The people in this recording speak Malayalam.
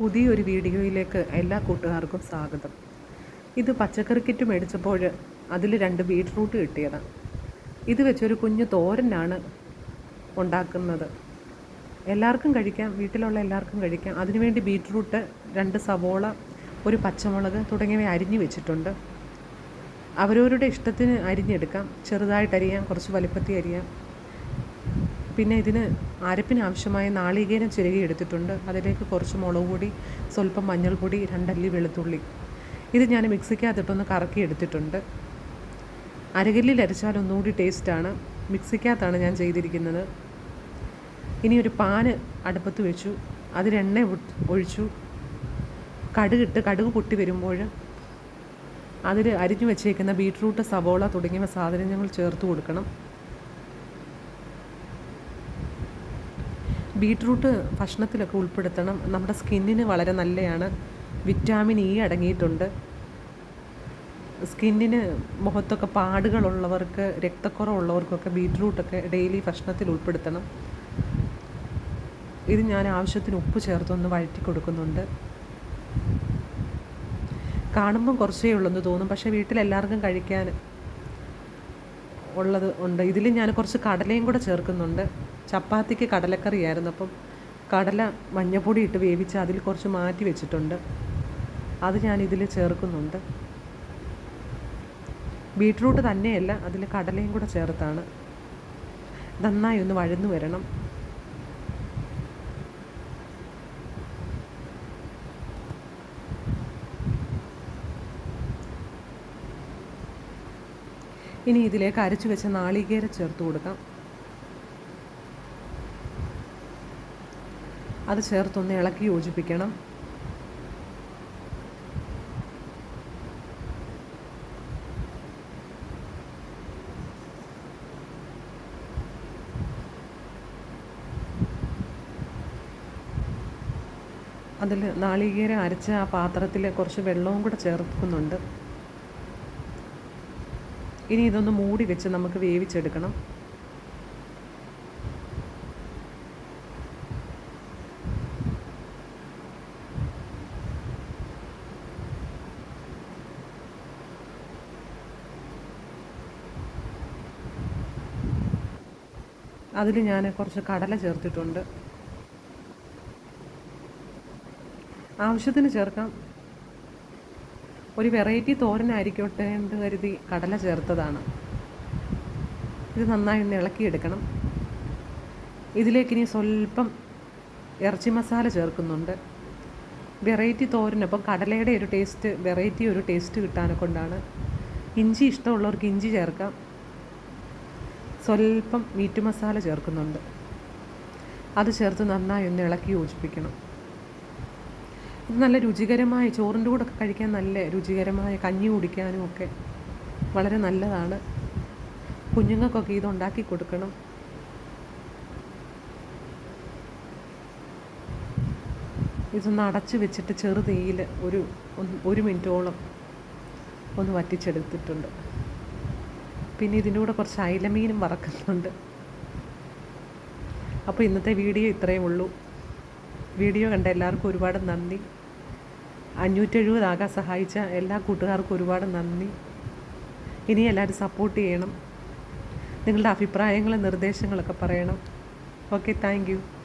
പുതിയൊരു വീഡിയോയിലേക്ക് എല്ലാ കൂട്ടുകാർക്കും സ്വാഗതം. ഇത് പച്ചക്കറി കിറ്റ് മേടിച്ചപ്പോൾ അതിൽ രണ്ട് ബീട്രൂട്ട് കിട്ടിയതാണ് ഇത് വെച്ചൊരു കുഞ്ഞു തോരനാണ് ഉണ്ടാക്കുന്നത്. എല്ലാവർക്കും കഴിക്കാം വീട്ടിലുള്ള എല്ലാവർക്കും കഴിക്കാം. അതിനുവേണ്ടി ബീട്രൂട്ട് രണ്ട് സവോള ഒരു പച്ചമുളക് തുടങ്ങിയവ അരിഞ്ഞു വെച്ചിട്ടുണ്ട്. അവരവരുടെ ഇഷ്ടത്തിന് അരിഞ്ഞെടുക്കാം. ചെറുതായിട്ട് അരിയാം കുറച്ച് വലിപ്പത്തി അരിയാം. പിന്നെ ഇതിന് അരപ്പിന് ആവശ്യമായ നാളികേരം എടുത്തിട്ടുണ്ട്. അതിലേക്ക് കുറച്ച് മുളക് പൊടി സ്വല്പം മഞ്ഞൾപ്പൊടി രണ്ടല്ലി വെളുത്തുള്ളി. ഇത് ഞാൻ മിക്സിക്കകത്തിട്ടൊന്ന് കറക്കി എടുത്തിട്ടുണ്ട്. അരകല്ലിൽ അരച്ചാൽ ഒന്നുകൂടി ടേസ്റ്റാണ്. മിക്സിക്കകത്താണ് ഞാൻ ചെയ്തിരിക്കുന്നത്. ഇനി ഒരു പാന് അടുപ്പത്ത് വെച്ചു. അതിലെണ്ണ ഒഴിച്ചു. കടുകിട്ട് കടുക് പൊട്ടി വരുമ്പോൾ അതിൽ അരിഞ്ഞു വെച്ചേക്കുന്ന ബീട്രൂട്ട് സവോള തുടങ്ങിയ സാധനങ്ങൾ ചേർത്ത് കൊടുക്കണം. ബീട്രൂട്ട് ഭക്ഷണത്തിലൊക്കെ ഉൾപ്പെടുത്തണം. നമ്മുടെ സ്കിന്നിന് വളരെ നല്ലതാണ് വിറ്റാമിൻ ഇ അടങ്ങിയിട്ടുണ്ട്. സ്കിന്നിന് മുഖത്തൊക്കെ പാടുകളുള്ളവർക്ക് രക്തക്കുറവുള്ളവർക്കൊക്കെ ബീട്രൂട്ടൊക്കെ ഡെയിലി ഭക്ഷണത്തിൽ ഉൾപ്പെടുത്തണം. ഇത് ഞാൻ ആവശ്യത്തിന് ഉപ്പ് ചേർത്തൊന്ന് വഴറ്റി കൊടുക്കുന്നുണ്ട്. കാണുമ്പം കുറച്ചേ ഉള്ളെന്ന് തോന്നും. പക്ഷേ വീട്ടിലെല്ലാവർക്കും കഴിക്കാൻ ഉള്ളത് ഉണ്ട്. ഇതിൽ ഞാൻ കുറച്ച് കടലയും കൂടെ ചേർക്കുന്നുണ്ട്. ചപ്പാത്തിക്ക് കടലക്കറിയായിരുന്നു. അപ്പം കടല മഞ്ഞപ്പൊടി ഇട്ട് വേവിച്ച് അതിൽ കുറച്ച് മാറ്റി വെച്ചിട്ടുണ്ട്. അത് ഞാൻ ഇതിൽ ചേർക്കുന്നുണ്ട്. ബീട്രൂട്ട് തന്നെയല്ല അതിൽ കടലയും കൂടെ ചേർത്താണ്. നന്നായി ഒന്ന് വഴന്നു വരണം. ഇനി ഇതിലേക്ക് അരച്ചു വെച്ച നാളികേരം ചേർത്ത് കൊടുക്കാം. അത് ചേർത്തൊന്ന് ഇളക്കി യോജിപ്പിക്കണം. അതിൽ നാളികേരം അരച്ച ആ പാത്രത്തിൽ കുറച്ച് വെള്ളവും കൂടെ ചേർക്കുന്നുണ്ട്. ഇനി ഇതൊന്ന് മൂടി വെച്ച് നമുക്ക് വേവിച്ചെടുക്കണം. അതിൽ ഞാൻ കുറച്ച് കടല ചേർത്തിട്ടുണ്ട്. ആവശ്യത്തിന് ചേർക്കാം. ഒരു വെറൈറ്റി തോരനായിരിക്കട്ടെ എന്ന് കരുതി കടല ചേർത്തതാണ്. ഇത് നന്നായി ഒന്ന് ഇളക്കിയെടുക്കണം. ഇതിലേക്ക് ഇനി സ്വല്പം ഇറച്ചി മസാല ചേർക്കുന്നുണ്ട്. വെറൈറ്റി തോരൻ അപ്പം കടലയുടെ ഒരു ടേസ്റ്റ് വെറൈറ്റി ഒരു ടേസ്റ്റ് കിട്ടാനെ കൊണ്ടാണ്. ഇഞ്ചി ഇഷ്ടമുള്ളവർക്ക് ഇഞ്ചി ചേർക്കാം. സ്വല്പം മീറ്റ് മസാല ചേർക്കുന്നുണ്ട്. അത് ചേർത്ത് നന്നായി ഒന്ന് ഇളക്കി യോജിപ്പിക്കണം. ഇത് നല്ല രുചികരമായ ചോറിന്റെ കൂടെ കഴിക്കാൻ നല്ല രുചികരമായ കഞ്ഞി കുടിക്കാനും ഒക്കെ വളരെ നല്ലതാണ്. കുഞ്ഞുങ്ങൾക്കൊക്കെ ഇത് ഉണ്ടാക്കി കൊടുക്കണം. ഇതൊന്ന് അടച്ചു വെച്ചിട്ട് ചെറു തീയിൽ ഒരു ഒരു മിനിറ്റോളം ഒന്ന് വറ്റിച്ചെടുത്തിട്ടുണ്ട്. പിന്നെ ഇതിന്റെ കൂടെ കുറച്ച് അയിലമീനും വറക്കുന്നുണ്ട്. അപ്പോൾ ഇന്നത്തെ വീഡിയോ ഇത്രയേ ഉള്ളൂ. വീഡിയോ കണ്ട എല്ലാവർക്കും ഒരുപാട് നന്ദി. അഞ്ഞൂറ്റെഴുപതാകാൻ സഹായിച്ച എല്ലാ കൂട്ടുകാർക്കും ഒരുപാട് നന്ദി. ഇനി എല്ലാവരും സപ്പോർട്ട് ചെയ്യണം. നിങ്ങളുടെ അഭിപ്രായങ്ങളും നിർദ്ദേശങ്ങളൊക്കെ പറയണം. Okay thank